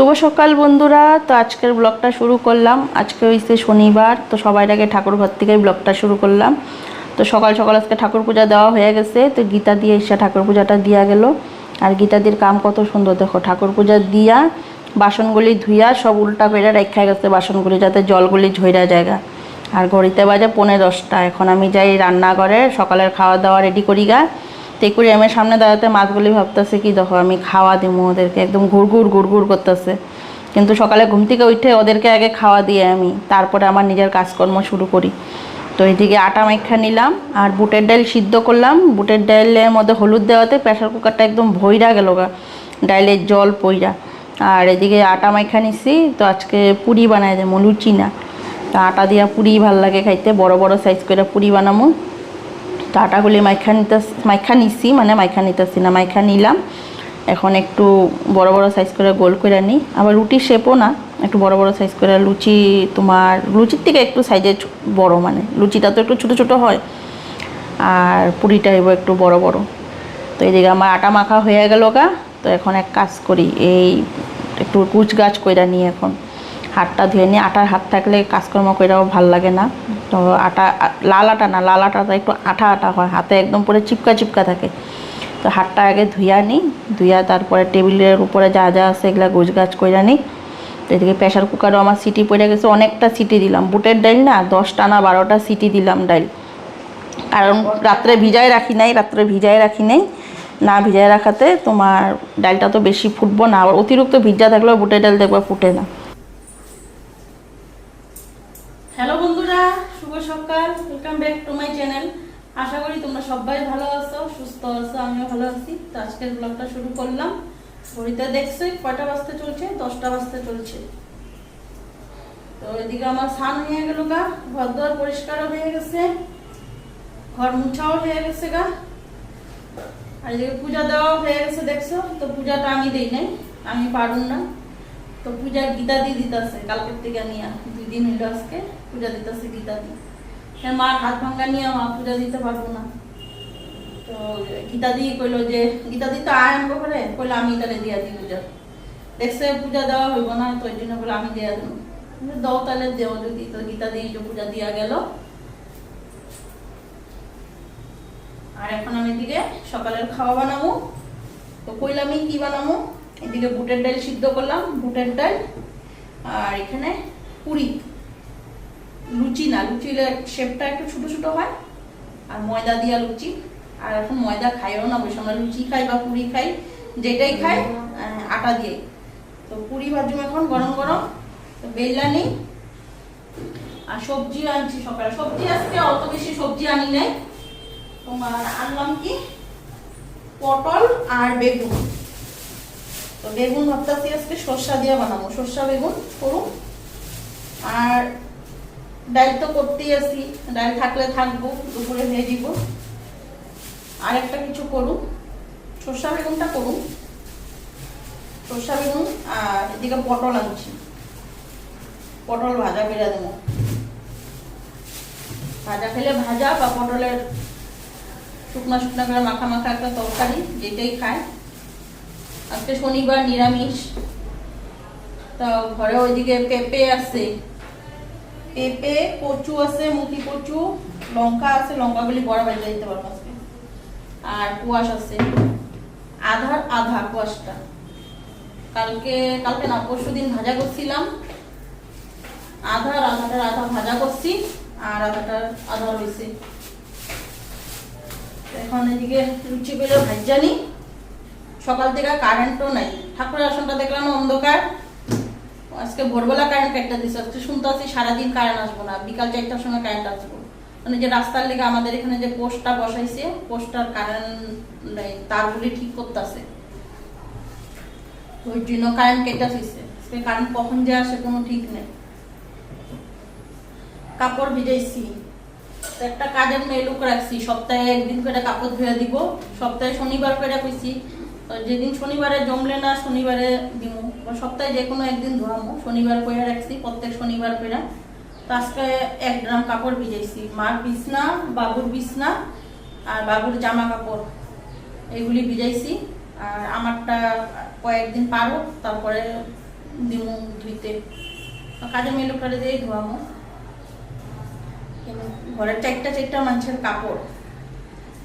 শুভ সকাল বন্ধুরা। তো আজকের ব্লগটা শুরু করলাম। আজকে হয়েছে শনিবার, তো সবাই আগে ঠাকুর ঘর থেকেই ব্লগটা শুরু করলাম। তো সকাল সকাল আজকে ঠাকুর পূজা দেওয়া হয়ে গেছে, তো গীতা দিয়ে এসে ঠাকুর পূজাটা দিয়া গেল। আর গীতাদির কাম কত সুন্দর, দেখো, ঠাকুর পূজা দিয়া বাসনগুলি ধুইয়া সব উল্টা করে রেখা গেছে বাসনগুলি যাতে জলগুলি ঝইরা জায়গা। আর ঘড়িতে বাজে পৌনে দশটা। এখন আমি যাই রান্নাঘরে, সকালের খাওয়া দাওয়া রেডি করি গা। তেকুরি আমি সামনে দাঁড়াতে মাছগুলি ভাবতেছে, কি দেখো, আমি খাওয়া দিব ওদেরকে। একদম ঘুরঘুর ঘুরঘুর করতেছে। কিন্তু সকালে ঘুম থেকে উঠে ওদেরকে আগে খাওয়া দিয়ে আমি, তারপরে আমার নিজের কাজকর্ম শুরু করি। তো এইদিকে আটা মাইখা নিলাম, আর বুটের ডাল সিদ্ধ করলাম। বুটের ডালের মধ্যে হলুদ দেওয়াতে প্রেশার কুকারটা একদম ভইরা গেল গা ডাইলের জল পইরা। আর এদিকে আটা মাইখা নিছি, তো আজকে পুরি বানাই দেবো, লুচি না। তো আটা দিয়া পুরি ভালো লাগে খাইতে, বড় বড় সাইজ করে পুরি বানামো। তো আটাগুলি মাইখা নিতে মাইখা নিছি মানে মাইখা নিতেছি না, মাইখা নিলাম। এখন একটু বড় বড় সাইজ করে গোল করে নিই। আবার রুটি শেপও না, একটু বড় বড় সাইজ করে। লুচি তোমার, লুচির থেকে একটু সাইজে বড় মানে। লুচিটা তো একটু ছোট ছোট হয়, আর পুরিটা এবার একটু বড় বড়। তো এইদিকে আমার আটা মাখা হয়ে গেল গা। তো এখন এক কাজ করি, এই একটু কুচ গাছ কইরা নিই এখন। হাতটা ধুয়ে নিই আটার হাত থাকলে কাজকর্ম কইরাও ভালো লাগে না। তো আটা, লাল আটা না, লাল আটাটা একটু আঠা আঠা হয়, হাতে একদম পুরো চিপকা চিপকা থাকে। তো হাতটা আগে ধুইয়া নিই ধুইয়া তারপরে টেবিলের উপরে যা যা আছে এগুলো গোছ গাছ কইরা নিই তো এদিকে প্রেশার কুকারও আমার সিটি পড়ে গেছে, অনেকটা সিটি দিলাম। বুটের ডাইল না, দশটা না বারোটা সিটি দিলাম ডাইল। কারণ রাত্রে ভিজায় রাখি নাই, রাত্রে ভিজায় রাখি নাই। না ভিজায় রাখাতে তোমার ডালটা তো বেশি ফুটবো না, আবার অতিরিক্ত ভিজা থাকলেও বুটের ডাল দেখবা ফুটে না হ্যালো বন্ধুরা শুভ সকাল welcome back to my channel আশা করি তোমরা সবাই ভালো আছো, সুস্থ আছো, আমিও ভালো আছি। তো আজকের ব্লগটা শুরু করলাম। ঘড়িতে দেখছ, কয়টা বাজতে চলছে? দশটা বাজতে চলছে। তো এদিকে আমার স্নান হয়ে গেল গা ঘর দুয়ার পরিষ্কারও হয়ে গেছে, ঘর মুছাও হয়ে গেছে গা। আর এদিকে পূজা দেওয়াও হয়ে গেছে, দেখছ? তো পূজাটা আমি দিই নাই, আমি পারুন না। তো পূজার গীতা দিয়ে দিতেছে, কালকের থেকে নিয়ে, দুই দিন হইল আজকে, পূজা দিতেছে গীতা দি। হ্যাঁ মার হাত ভাঙ্গা নিয়ে মা পূজা দিতে পারব না। তো গীতা দি কইলো যে, গীতা দি তো আয় করে, কইলো আমি তাহলে দিয়া দিই পূজা। দেখছে পূজা দেওয়া হইব না, তো ওই জন্য বলে আমি দিয়া দেবো। দাও তাহলে দেও যদি। তো গীতা দিয়ে যে পূজা দিয়া গেল। আর এখন আমি এদিকে সকালের খাওয়া বানাবো। তো কইলামই কি বানাবো? এদিকে বুটের ডাল সিদ্ধ করলাম, বুটের ডাল। আর এখানে পুরি। লুচি না লুচির শেপটা একটু ছোট ছোট হয় আর ময়দা দিয়া লুচি। আর এখন ময়দা খাইও না বেশি আমরা লুচি খাই বা পুরি খাই যেটাই খাই আটা দিয়ে তো পুরি ভাজুম এখন গরম গরম। তো বেললা নেই। আর সবজি আনছি সকালে। সবজি আজকে অত বেশি সবজি আনি নাই। তোমার আনলাম কি? পটল আর বেগুন। তো বেগুন ভাবতেছি আজকে সর্ষা দিয়ে বানাবো। সর্ষা বেগুন করুন আর ডাল তো করতেই আসি ডাল থাকলে থাকব, দুপুরে হয়ে দিব আর একটা কিছু করুন, সর্ষা বেগুনটা করুন। সর্ষা বেগুন আর এদিকে পটল আনছি। পটল ভাজা করে দেবো। ভাজা খেলে ভাজা বা পটলের শুকনো শুকনো করে মাখা মাখা একটা তরকারি, যেটাই খায়। আজকে শনিবার নিরামিষ। তো ঘরে ওইদিকে পেঁপে আছে পেঁপে, কচু আছে মুখি কচু, লঙ্কা আছে লঙ্কাগুলি বড় বাড়িতে দিতে পারব আজকে। আর কুয়াশ আছে। আধার আধা কুয়াশটা। কালকে কালকে না, পরশু দিন ভাজা করছিলাম। আধার আধাটার আধা ভাজা করছি, আর আধাটার আধা রয়েছে। এখন এদিকে লুচি করে ভাজানি সকাল থেকে কারেন্টও নাই। ঠাকুরের আসনটা দেখলাম অন্ধকার। আজকে ভোরবেলা কারেন্ট একটা দিচ্ছে আজকে শুনতে আছি সারাদিন কারেন্ট আসব না, বিকাল চারটার সময় কারেন্ট আসব। মানে যে রাস্তার লেগে আমাদের এখানে যে পোস্টটা বসাইছে পোস্টার কারেন্ট তারগুলি ঠিক করতেছে। ওই জন্য কারেন্ট কেটে আজকে কারেন্ট কখন যে আসে কোনো ঠিক নেই। কাপড় ভিজাইছি একটা কাজের মেয়ে লোক রাখছি, সপ্তাহে একদিন করে কাপড় ধুয়ে দিব, সপ্তাহে শনিবার করে কইছি যেদিন শনিবারে জমলে না, শনিবারে দিব সপ্তাহে যে কোনো একদিন ধোয়ামো শনিবার করে রাখছি, প্রত্যেক শনিবার করে তো এক ড্রাম কাপড় ভিজাইছি। মার বিছনা, বাবুর বিছনা আর বাবুর জামা কাপড়। এগুলি ভিজাইছি। আর আমারটা কয়েকদিন পারো, তারপরে দিমু ধুইতে। কাজে মেয়ে লোকটা দিয়ে ধোয়ামো ঘরের চারটা চারটা মানুষের কাপড়।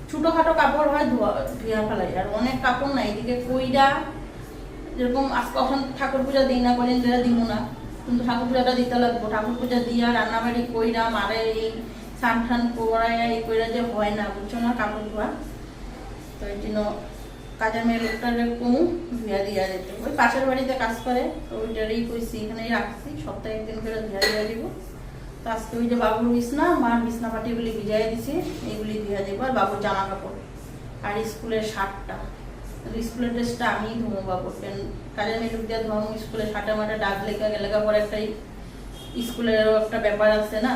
ছোটোখাটো কাপড় হয় ধোয়া ধুয়া ফেলাই। আর অনেক কাপড় নাই এদিকে কইরা যেরকম আজ কখন ঠাকুর পূজা দিই না, কদিন ধরে দিব না, কিন্তু ঠাকুর পূজাটা দিতে লাগবো। ঠাকুর পূজা দিয়া রান্নাবাড়ি কইরা, মারে এই স্নান টান করাই এই কইরা যে হয় না, বুঝছ না, কাপড় ধোয়া। তো এই জন্য কাজের মেয়ে লোকটারে কমু ধুয়া দিয়া যেতে। ওই পাশের বাড়িতে কাজ করে, তো ওইটারই কইছি, এখানেই রাখছি, সপ্তাহে একদিন করে ধুয়া দিয়া দিব। তো আজকে ওই যে বাবুর বিছনা মার বিছনা পাটিগুলি ভিজাই দিছি, এইগুলি ধুয়া দিব, আর বাবুর জামা কাপড় আর স্কুলের শার্টটা। স্কুলের ড্রেসটা আমি ধুমো বাবুর কেন কাজের মেয়ে দিয়ে ধোয়ামো স্কুলের শার্টে মাঠে ডাক লেখা লেখা পরে একটা স্কুলেরও একটা ব্যাপার আছে না?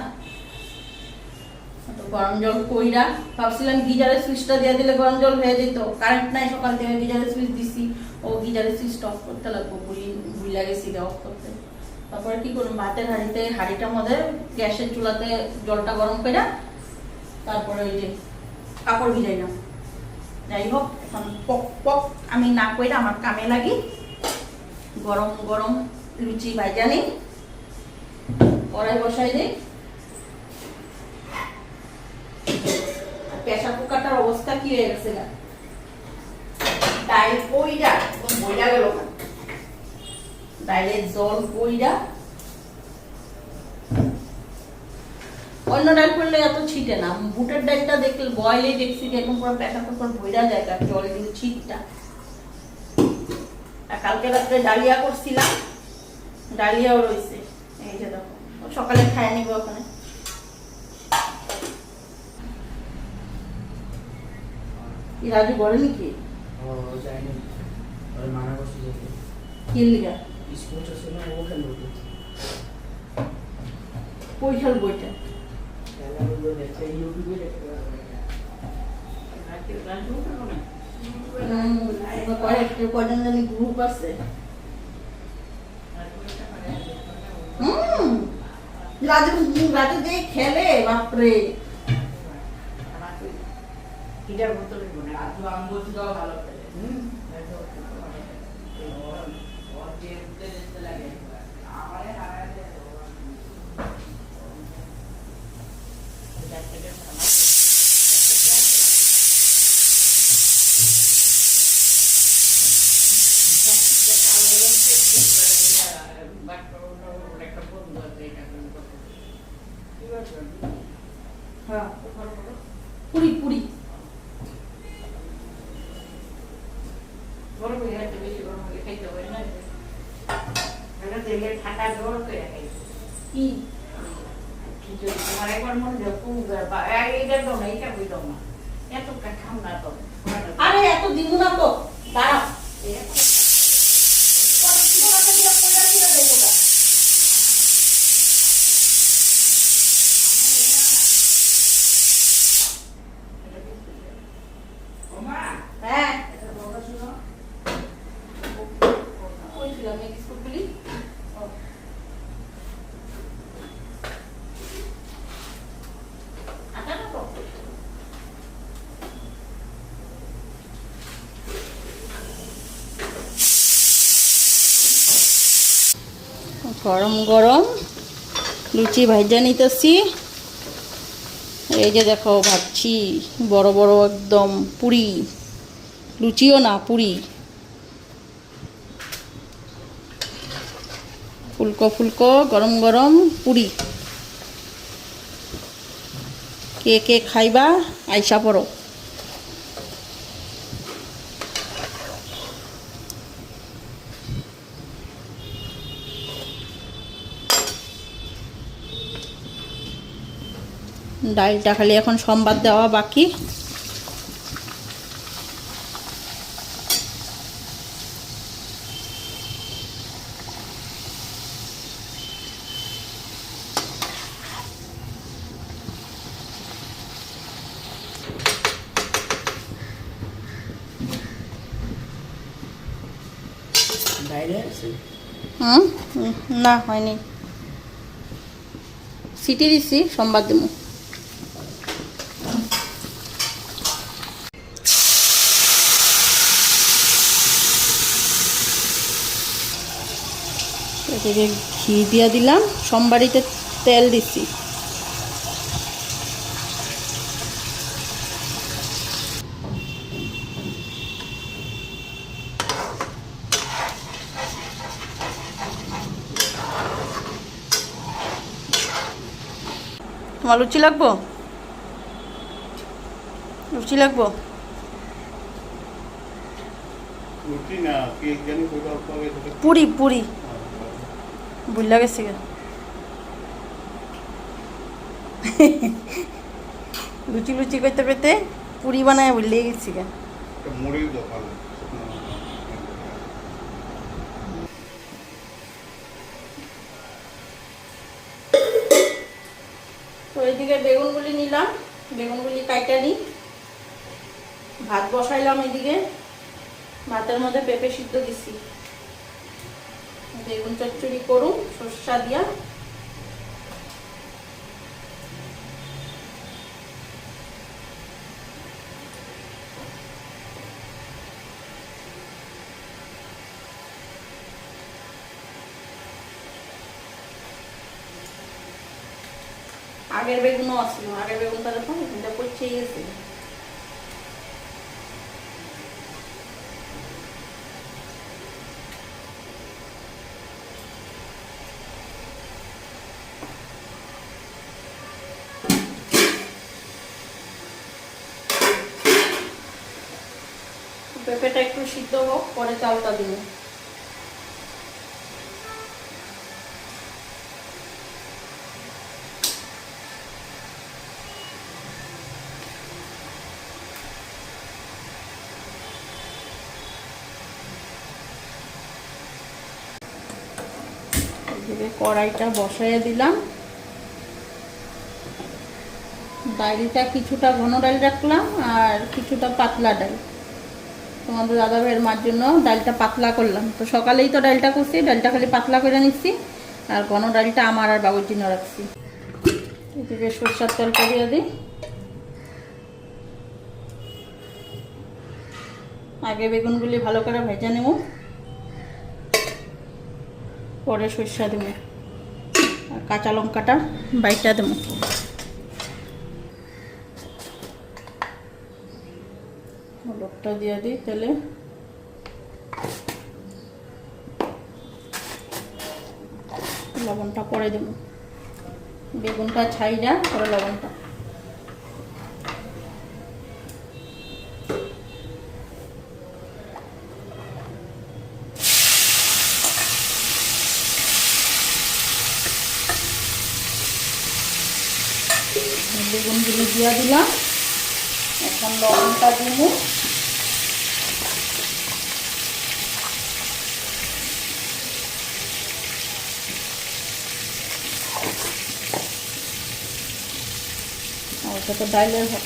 তো গরম জল কইরা ভাবছিলাম গিজারের সুইচটা দিয়ে দিলে গরম জল হয়ে যেত। কারেন্ট নাই, সকাল থেকে গিজারের সুইচ দিছি। ও গিজারের সুইচটা অফ করতে লাগবো বুড়ি বুঝলা গেছি অফ করতে। তারপরে কি করুন ভাতের হাঁড়িতে হাঁড়িটার মধ্যে গ্যাসের চুলাতে জলটা গরম করে তারপরে ওই যে কাপড় ভিজাইলাম। যাই হোক, এখন পক পক আমি না কইরা আমার কামে লাগি। গরম গরম লুচি ভাইজানি কড়াই বসাই দিই প্রেসার কুকারটার অবস্থা কি হয়ে গেছে না ডাইল কইরা বইরা গেল ডাইলের জল কইরা অন্য ডাল করলে এত ছিটে না। বুটের ডালটা দেখলে বয়লেই দেখছি যে এখন পুরো প্রেসার কুকার বইরা যায় তার জল কিন্তু ছিটটা। আর কালকে রাত্রে ডালিয়া করছিলাম ডালিয়াও রয়েছে এই যে দেখো ও সকালে খায় নিব ওখানে। রাজু বলেনি কি? ও ওর মানা করছি যেতে কি লিগা? স্পোর্টস আছে না ও খেলব। তো কই খেল বইটা খেলাগুলো দেখে ইউটিউবে দেখে কয়েকটা কজন জানি গ্রুপ আছে রাজু রাজু খেলে বাপরে কিটার বোতলে বনে আজু আম বলছি দাও ভালো খেলে হুম ওর যে উঠতে দেখতে লাগে আমারে হারায় দেয় হ্যাঁ পুরি পুরি। কি? আরে এত দিব না তো। দাঁড়াও কত ছোট বাচ্চাগুলো পয়লা ছিল দেখো না। হ্যাঁ কই ছিল আমি বিস্কুটগুলি ও। আটা না তো? গরম গরম লুচি ভাজা নিতেছি। এই যে দেখো ভাবছি বড় বড় একদম পুরি। লুচিও না, পুরি। ফুলকো ফুলকো, গরম গরম পুরি। কে কে খাইবা, আইসা পড়ো। ডালটা খালি এখন সম্বাদ দেওয়া বাকি। না হয়নি। সিটি দিছি সোমবার দেবো। এদিকে ঘি দিয়ে দিলাম। সোমবারিতে তেল দিচ্ছি তোমার লুচি লাগবো? লুচি লাগবো? পুরি পুরি। বুঝলা গেছে লুচি লুচি করতে করতে পুরি বানায় বুঝলে গেছি গে একটা মুড়ির দোকান। তো এইদিকে বেগুনগুলি নিলাম বেগুনগুলি কাইটা নিই। ভাত বসাইলাম এদিকে। ভাতের মধ্যে পেঁপে সিদ্ধ দিছি। বেগুন চচ্চড়ি করুন সর্ষা দিয়া। আগের বেগুনও আসছিল আগের বেগুনটা দেখুন এটা পচেই গেছে পেঁপেটা একটু সিদ্ধ হোক, পরে চালটা এদিকে কড়াইটা বসাইয়ে দিলাম। ডালটা কিছুটা ঘন ডাল রাখলাম আর কিছুটা পাতলা ডাল তোমাদের দাদা ভাইয়ের মার জন্য ডালটা পাতলা করলাম। তো সকালেই তো ডালটা করছি, ডালটা খালি পাতলা করে নিচ্ছি, আর ঘন ডালটা আমার আর বাবুর জন্য রাখছি। এদিকে সরষার দিয়ে দিই। আগে বেগুনগুলি ভালো করে ভেজে নেব। পরে সরষা দেবো। আর কাঁচা লঙ্কাটা বাইটা দেবো। হলুদটা দিয়ে দিই তেলে। লবণটা পরে দেবো। বেগুনটা ছাইরা পরে লবণটা। বেগুনগুলো দিয়ে দিলাম। এখন লবণটা দিব। তো ডাইলের ভাত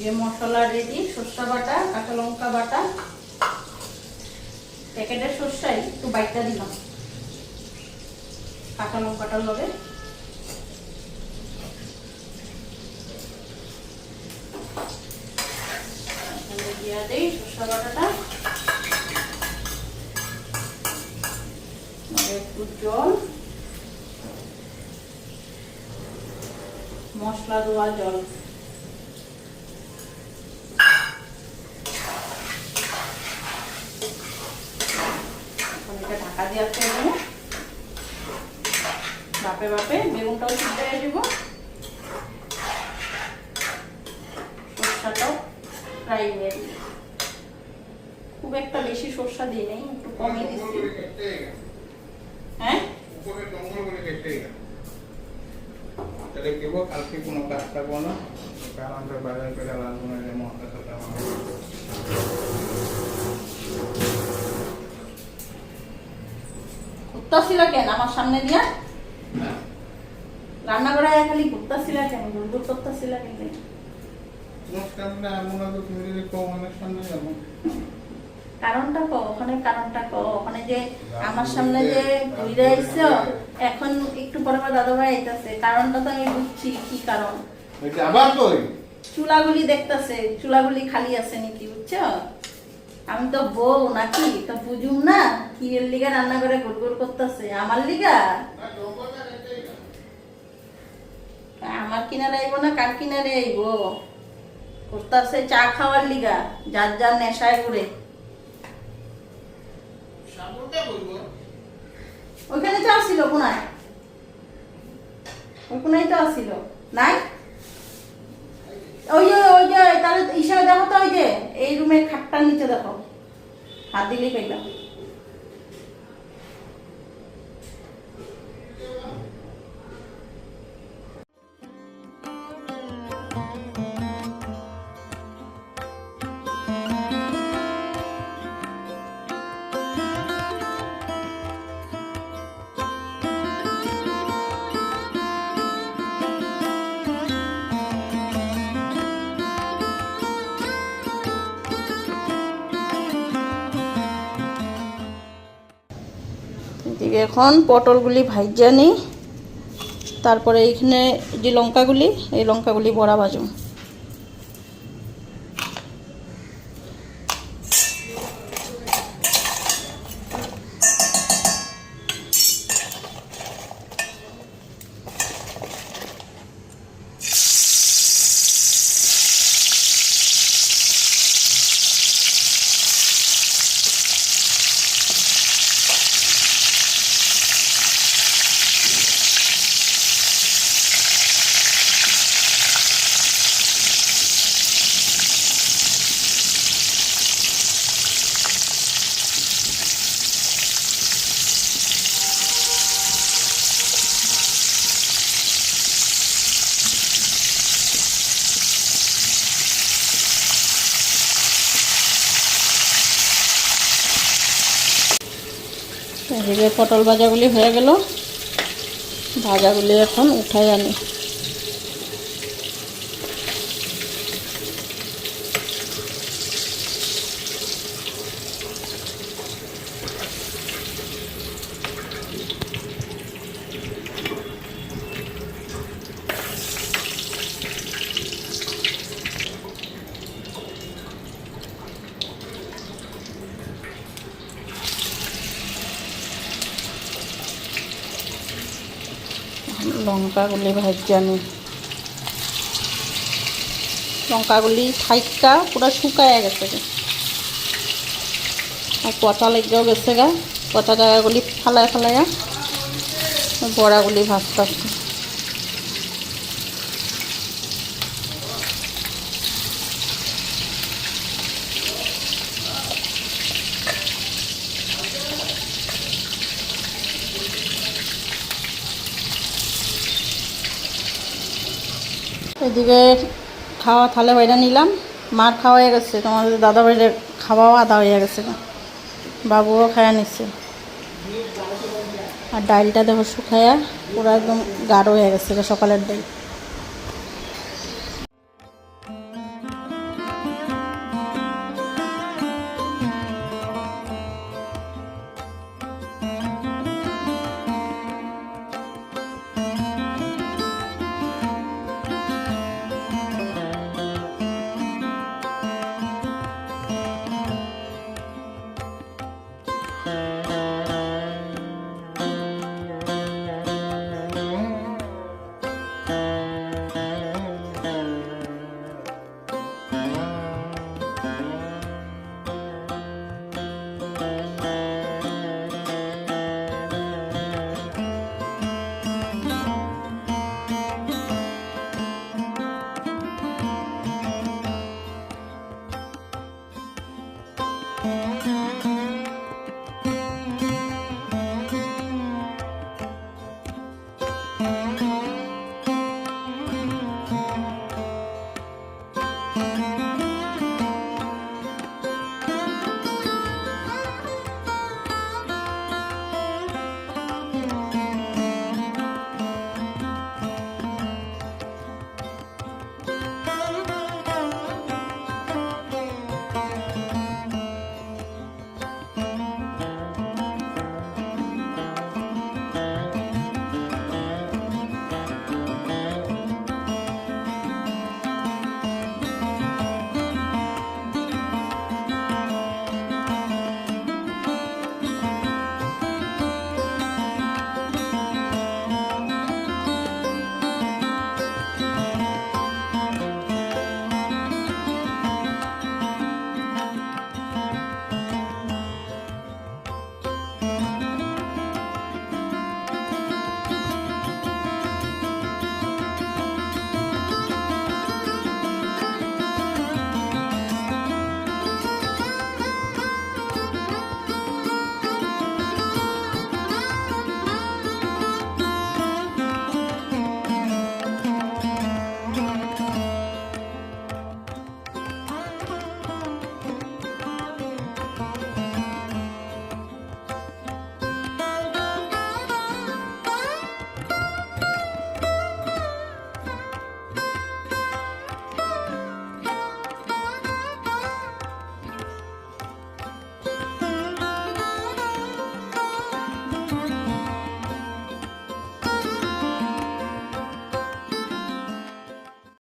যে মশলা রেডি সর্ষা বাটা, কাঁচা লঙ্কা বাটা। প্যাকেটের সর্ষাই একটু বাইটটা দিলাম। কাঁচা লঙ্কাটা লবে এখানে দিয়ে সর্ষা বাটাটা। একটু জল। মশলা দেওয়া জল এখন এটা ঢাকা দিয়ে আসতে দেবো বাপে বাপে বেগুনটাও সিদ্ধ হয়ে দিব সরষাটাও ফ্রাই হয়ে খুব একটা বেশি সরষা দিই নেই একটু কমই দিচ্ছি হ্যাঁ? তাহলে কেব কালকে কোনো কাজ থাকব না। কারণ তো বাজার করে লাগবো না যে মশলা সাথে আমার ঘুরতাছিল কেন আমার সামনে দিয়া? রান্না করে খালি কেন? গুড়গুড় করতেছিল যাব। কারণটা কো ওখানে কারণটা কো ওখানে যে আমার সামনে যে ঘুরে আইছো এখন একটু পরে দাদা ভাই আইতাছে। কারণটা তো আমি বুঝছি কি কারণ? আবার কই? চুলাগুলি দেখতাছে চুলাগুলি খালি আছে নাকি বুঝছ? আমি তো বউ নাকি তো বুঝুম না কি এর লিগা রান্না করে গুড়গুড় করতেছে। আমার লিগা? আমার কিনারে আইব না কার কিনারে আইব? করতেছে চা খাওয়ার লিগা যার যার নেশায় বলব ওইখানে চা ছিল কোনায়? ওই কোনায় তো আসছিল নাই? ওই যে ওই যে তাহলে ইশারা দেখো তো ওই যে এই রুমের খাটটার নিচে দেখো। হাত দিলেই পেলাম এখন পটলগুলি ভাইজা নিই। তারপরে এইখানে যে লঙ্কাগুলি এই লঙ্কাগুলি বড়া ভাজুম এদিকে পটল ভাজাগুলি হয়ে গেল। ভাজাগুলি এখন উঠাই আনি। লঙ্কাগুলি ভাজি আমি। লঙ্কাগুলি থাইকা পুরো শুকায় গেছে। আর পচা লেগেও গেছে গা। পচা জায়গাগুলি ফালায় ফালাইয়া বড়াগুলি ভাজতেছে এদিকে খাওয়া থালে বাইরে নিলাম। মার খাওয়া হয়ে গেছে। তোমাদের দাদা বাইরে খাওয়াও আদা হয়ে গেছে। বাবুও খায়া নিচ্ছে আর ডালটা দেখো শুকায়া পুরো একদম গাঢ় হয়ে গেছে সকালের ডাল